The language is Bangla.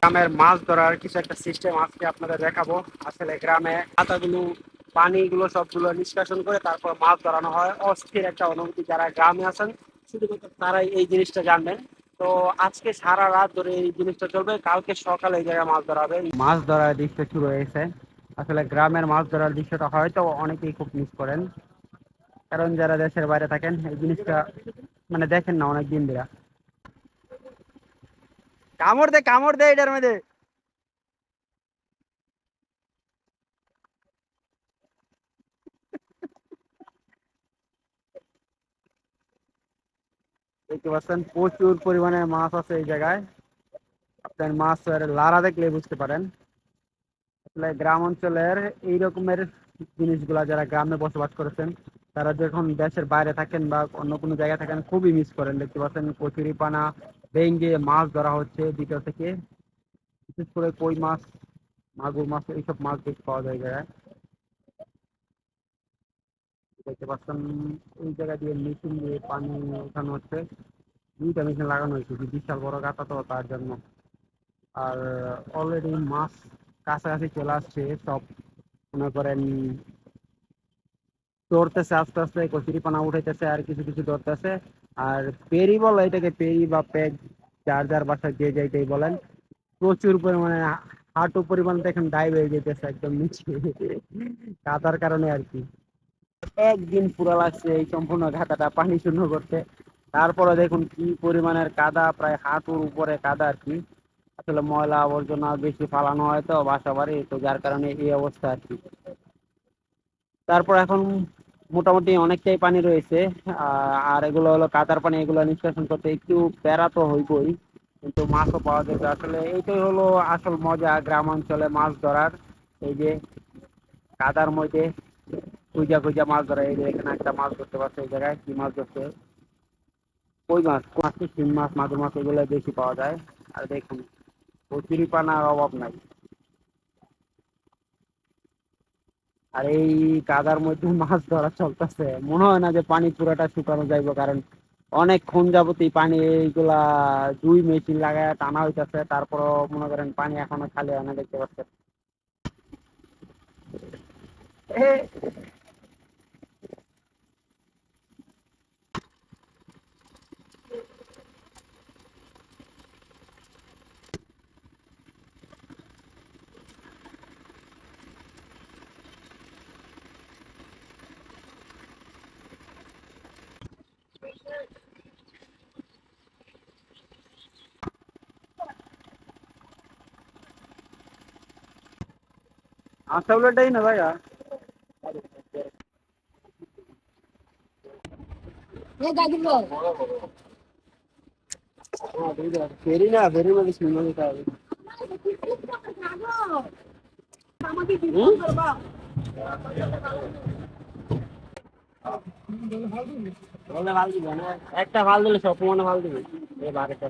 গ্রামের মাছ ধরার কিছু একটা সিস্টেম আজকে আপনাদের দেখাবো। আসলে গ্রামে পাতাগুলো পানিগুলো সবগুলো নিষ্কাশন করে তারপর মাছ ধরানো হয়। অস্থির একটা অনুভূতি, যারা গ্রামে আছেন, শুধুমাত্র তারাই এই জিনিসটা জানবেন। তো আজকে সারা রাত ধরে এই জিনিসটা চলবে। কালকে সকালে এই জায়গায় মাছ ধরা হবে মাছ ধরার দৃশ্য শুরু হয়েছে। আসলে গ্রামের মাছ ধরার দৃশ্যটা হয়তো অনেকেই খুব মিস করেন। কারণ যারা দেশের বাইরে থাকেন এই জিনিসটা মানে দেখেন না অনেক দিন ধরে। কামড় দে কামড় দে এটার মধ্যে। দেখতে পাচ্ছেন প্রচুর পরিমাণে মাছ আছে এই জায়গায়। আপনার মাছ লারা দেখলে বুঝতে পারেন। আসলে গ্রাম অঞ্চলের এই রকমের জিনিসগুলা যারা গ্রামে বসবাস করেছেন তারা যখন দেশের বাইরে থাকেন বা অন্য কোনো জায়গায় থাকেন, খুবই মিস করেন। দেখতে পাচ্ছেন কচুরি পানা ভেঙ্গে মাছ ধরা হচ্ছে দ্বিতীয় থেকে। বিশেষ করে কই মাছ, মাগুর মাছ, এইসব মাছ বেশ পাওয়া যায় জায়গায়। দেখতে পাচ্ছেন এই জায়গা দিয়ে মেশিন দিয়ে পানি ওঠানো হচ্ছে। দুইটা মেশিন লাগানো হয়েছে বিশাল বড় গাঁথা তো তার জন্য। আর অলরেডি মাছ কাছাকাছি চলে আসছে, সব মনে করেন ধরতেছে আস্তে আস্তে কচুরি পানা উঠাইতেছে আর কিছু কিছু ধরতেছে আর পেরি বলে এটাকে পেরি বা পেগ যার যার বাসায় যে যেটাই বলেন, প্রচুর পরিমাণে হাঁটু পরিমাণ দেখেন ডাইভ হয়ে যেতেছে একদম নিচে। কাদার কারণে আর কি। একদিন পুরো লাগছে এই সম্পূর্ণ ঘাটাটা পানি শূন্য করতে। তারপরে দেখুন কি পরিমাণের কাদা, প্রায় হাঁটুর উপরে কাদা আর কি। আসলে ময়লা আবর্জনা বেশি ফালানো হয় তো বাসা বাড়ি, তো যার কারণে এই অবস্থা আর কি। তারপর এখন মোটামুটি অনেকটাই পানি রয়েছে আর এগুলো হলো কাদার পানি, এগুলো নিষ্কাশন করতে একটু প্যারা তো হইবই, কিন্তু মাছও পাওয়া যাবে আসলে এইটাই হলো আসল মজা গ্রাম অঞ্চলে মাছ ধরার, এই যে কাদার মধ্যে খুঁজা খুঁজা মাছ ধরা, এই যে এখানে একটা মাছ ধরতে পারছে এই জায়গায়, কি মাছ ধরছে? কই মাছ? মাছ? শিং মাছ, মাগুর মাছ এগুলো বেশি পাওয়া যায়। আর দেখুন কচুরি পানার অভাব নাই। আর এই কাদার মধ্যে মাছ ধরা চলতেছে। মনে হয় না যে পানি পুরাটা শুকানো যাইব, কারণ অনেক অনেকক্ষণ যাবতী পানি এইগুলা দুই মেশিন লাগায় টানা হইতেছে, তারপরও মনে করেন পানি এখনও খালি হয় না, দেখতে পাচ্ছেন। এ, আসলেটাই না ভাইয়া ফেরি না ফেরি মানে শুনে নিতে হবে বললে ভাল দিবে না একটা ভাল দিলে সব মনে ভাল দিবে এই বারেটা